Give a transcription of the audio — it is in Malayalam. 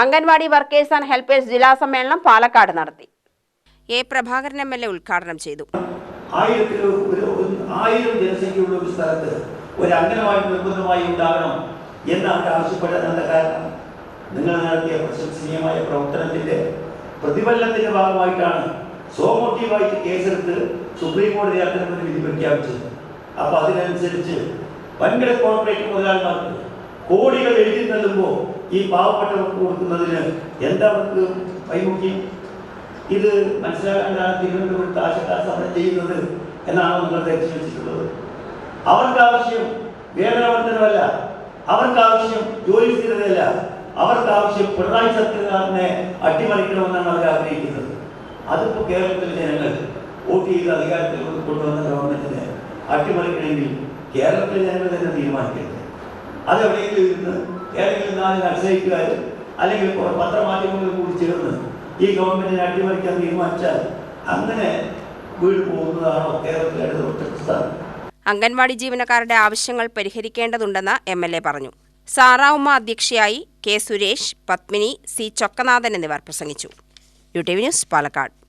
അംഗൻവാടി വർക്കേഴ്സ് ആൻഡ് ഹെൽപ്പേഴ്സ് ജില്ലാ സമ്മേളനം പാലക്കാട് നടത്തി. A Prabhakaran M L A ഉദ്ഘാടനം ചെയ്തു. ഒരു ആയിരം ജനസംഖ്യയുള്ള ഒരു സ്ഥലത്ത് ഒരു അംഗനവാടി നിർബന്ധമായി ഉണ്ടാകണം എന്ന് അവർ ആവശ്യപ്പെടാൻ എന്താ കാരണം? നിങ്ങൾ നടത്തിയ പ്രശംസനീയമായ പ്രവർത്തനത്തിന്റെ പ്രതിഫലനത്തിന്റെ ഭാഗമായിട്ടാണ് സോമോട്ടീവായിട്ട് കേസെടുത്ത് സുപ്രീം കോടതി അത്തരമൊരു വിധി പ്രഖ്യാപിച്ചത്. അപ്പൊ അതിനനുസരിച്ച് വൻകിട കോർപ്പറേറ്റ് മുതലാളിമാർക്ക് കോടികൾ എഴുതി നൽകുമ്പോൾ ഈ പാവപ്പെട്ടവർക്ക് കൊടുക്കുന്നതിന് എന്താ അവർക്ക് വൈമുഖ്യം? ഇത് മനസ്സിലാക്കാൻ തിരുവനന്തപുരത്ത് സമരം ചെയ്യുന്നത് എന്നാണ് നിങ്ങൾ ധരിച്ചു വെച്ചിട്ടുള്ളത് അവർക്ക് ആവശ്യം വേതനവർദ്ധനമല്ല അവർക്ക് ആവശ്യം ജോലി സ്ഥിരതയല്ല അവർക്ക് ആവശ്യം പിണറായി സർക്കാരിനെ അട്ടിമറിക്കണമെന്നാണ് അവർ ആഗ്രഹിക്കുന്നത്. അതിപ്പോൾ കേരളത്തിലെ ജനങ്ങൾ വോട്ട് ചെയ്ത് അധികാരത്തിൽ കൊണ്ടുവന്ന ഗവൺമെന്റിനെ അട്ടിമറിക്കണമെങ്കിൽ കേരളത്തിലെ ജനങ്ങൾ തന്നെ തീരുമാനിക്കരുത് അത് എവിടെയെങ്കിലും ഇരുന്ന് ഏതെങ്കിലും നാല് നക്സൈറ്റുകാർ അല്ലെങ്കിൽ പത്രമാധ്യമങ്ങളിൽ കൂടി ചേർന്ന് ഈ ഗവൺമെന്റിനെ അട്ടിമറിക്കാൻ തീരുമാനിച്ചാൽ അങ്ങനെ വീട് പോകുന്നതാണോ കേരളത്തിലെ അംഗൻവാടി ജീവനക്കാരുടെ ആവശ്യങ്ങൾ പരിഹരിക്കേണ്ടതുണ്ടെന്ന് എം എൽ എ പറഞ്ഞു. സാറാവുമ്മ അധ്യക്ഷയായി കെ സുരേഷ് പത്മിനി സി. ചൊക്കനാഥൻ എന്നിവർ പ്രസംഗിച്ചു. U T V news Palakkad.